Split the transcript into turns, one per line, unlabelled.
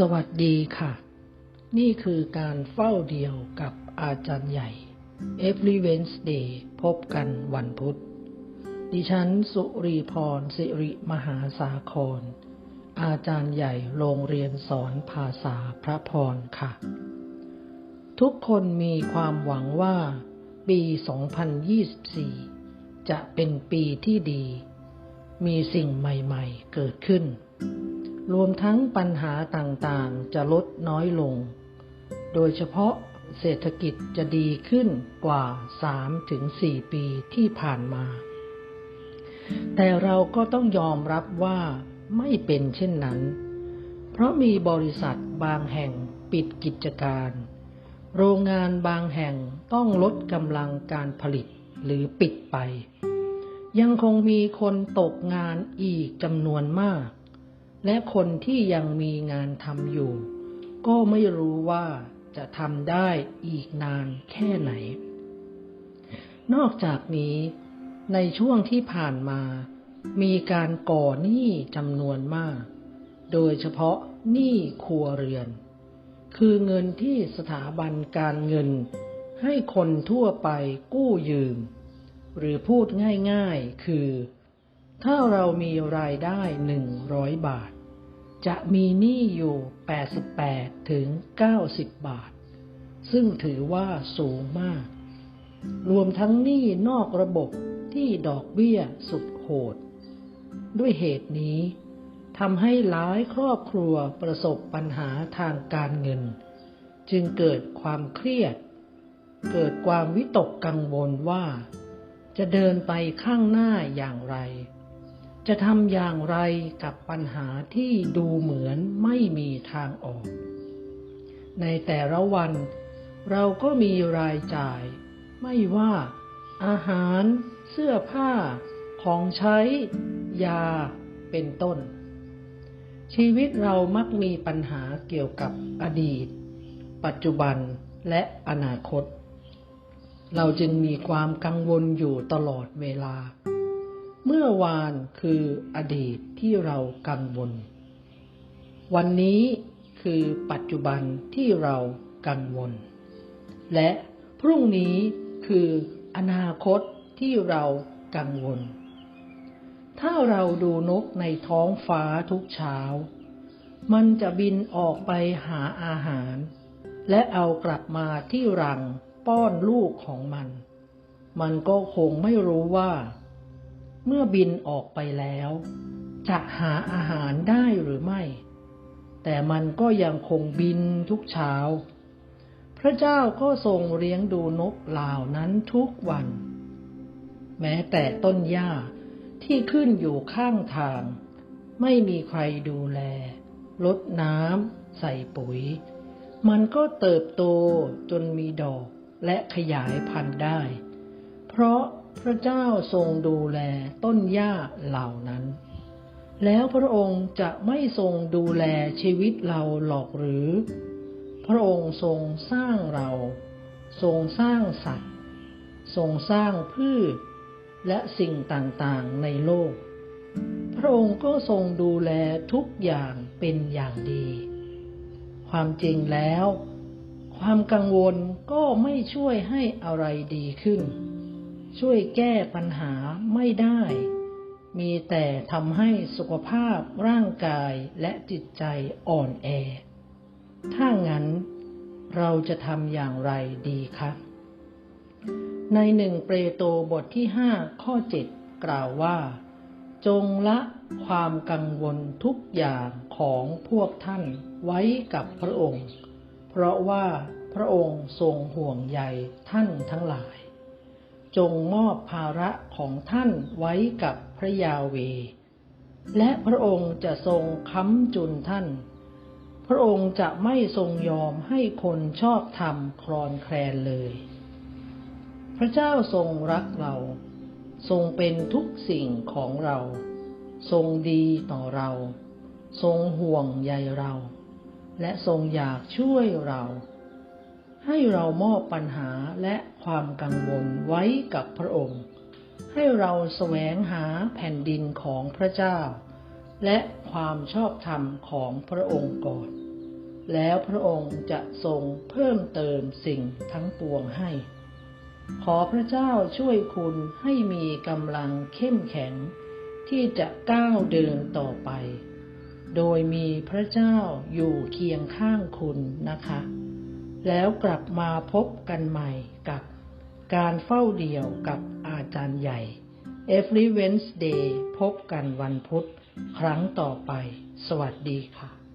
สวัสดีค่ะ นี่คือการเฝ้าเดียวกับอาจารย์ใหญ่ Every Wednesday พบกันวันพุธ ดิฉันสุรีพรสิริมหาสาคร อาจารย์ใหญ่โรงเรียนสอนภาษาพระพรค่ะ ทุกคนมีความหวังว่า ปี 2024 จะเป็นปีที่ดี มีสิ่งใหม่ ๆ เกิดขึ้น รวมทั้งปัญหาต่างๆ จะลดน้อยลง โดยเฉพาะเศรษฐกิจจะดีขึ้นกว่า 3-4 ปีที่ผ่านมา แต่เราก็ต้องยอมรับว่าไม่เป็นเช่นนั้น เพราะมีบริษัทบางแห่งปิดกิจการ โรงงานบางแห่งต้องลดกำลังการผลิตหรือปิดไป ยังคงมีคนตกงานอีกจำนวนมาก และคนที่ยังมีงานทำอยู่ ก็ไม่รู้ว่าจะทำได้อีกนานแค่ไหน นอกจากนี้ ในช่วงที่ผ่านมา มีการก่อหนี้จำนวนมาก โดยเฉพาะหนี้ครัวเรือน คือเงินที่สถาบันการเงิน ให้คนทั่วไปกู้ยืม หรือพูดง่ายๆ คือ ถ้าเรามีรายได้หนึ่งร้อยบาท จะมีหนี้อยู่ 88 ถึง 90 บาท ซึ่งถือว่าสูงมาก รวมทั้งหนี้นอกระบบที่ดอกเบี้ยสุดโหด ด้วยเหตุนี้ทำให้หลายครอบครัวประสบปัญหาทางการเงิน จึงเกิดความเครียด เกิดความวิตกกังวลว่า จะเดินไปข้างหน้าอย่างไร จะทำอย่างไรกับปัญหาที่ดูเหมือนไม่มีทางออก ในแต่ละวันเราก็มีรายจ่าย ไม่ว่า อาหาร เสื้อผ้า ของใช้ ยา เป็นต้น ชีวิตเรามักมีปัญหาเกี่ยวกับอดีต ปัจจุบันและอนาคต เราจึงมีความกังวลอยู่ตลอดเวลา เมื่อวานคืออดีตที่เรากังวล วันนี้คือปัจจุบันที่เรากังวล และพรุ่งนี้คืออนาคตที่เรากังวล ถ้าเราดูนกในท้องฟ้าทุกเช้า มันจะบินออกไปหาอาหาร และเอากลับมาที่รังป้อนลูกของมัน มันก็คงไม่รู้ว่า เมื่อบินออกไปแล้ว จะหาอาหารได้หรือไม่ แต่มันก็ยังคงบินทุกเช้า พระเจ้าก็ทรงเลี้ยงดูนกเหล่านั้นทุกวัน แม้แต่ต้นหญ้าที่ขึ้นอยู่ข้างทาง ไม่มีใครดูแลลดน้ำใส่ปุ๋ย มันก็เติบโตจนมีดอกและขยายพันธุ์ได้ เพราะ พระเจ้าทรงดูแลต้นหญ้าเหล่านั้น แล้วพระองค์จะไม่ทรงดูแลชีวิตเราหรอกหรือ พระองค์ทรงสร้างเรา ทรงสร้างสัตว์ ทรงสร้างพืช และสิ่งต่างๆในโลก พระองค์ก็ทรงดูแลทุกอย่างเป็นอย่างดี ความจริงแล้วความกังวลก็ไม่ช่วยให้อะไรดีขึ้น ช่วยแก้ปัญหาไม่ได้ มีแต่ทำให้สุขภาพร่างกายและจิตใจอ่อนแอ ถ้างั้นเราจะทำอย่างไรดีคะในหนึ่งเปรโตบทที่ห้าข้อเจ็ดกล่าวว่า จงละความกังวลทุกอย่างของพวกท่านไว้กับพระองค์ เพราะว่าพระองค์ทรงห่วงใยท่านทั้งหลาย จงมอบภาระของท่านไว้กับพระยาเว และพระองค์จะทรงค้ำจุนท่าน พระองค์จะไม่ทรงยอมให้คนชอบธรรมคลอนแคลนเลย พระเจ้าทรงรักเรา ทรงเป็นทุกสิ่งของเรา ทรงดีต่อเรา ทรงห่วงใยเรา และทรงอยากช่วยเรา ให้เรามอบปัญหาและความกังวลไว้กับพระองค์ ให้เราแสวงหาแผ่นดินของพระเจ้า และความชอบธรรมของพระองค์ก่อน แล้วพระองค์จะทรงเพิ่มเติมสิ่งทั้งปวงให้ ขอพระเจ้าช่วยคุณให้มีกำลังเข้มแข็ง ที่จะก้าวเดินต่อไป โดยมีพระเจ้าอยู่เคียงข้างคุณนะคะ แล้วกลับมาพบกันใหม่กับการเฝ้าเดี่ยวกับอาจารย์ใหญ่ Every Wednesday พบกันวันพุธ ครั้งต่อไป สวัสดีค่ะ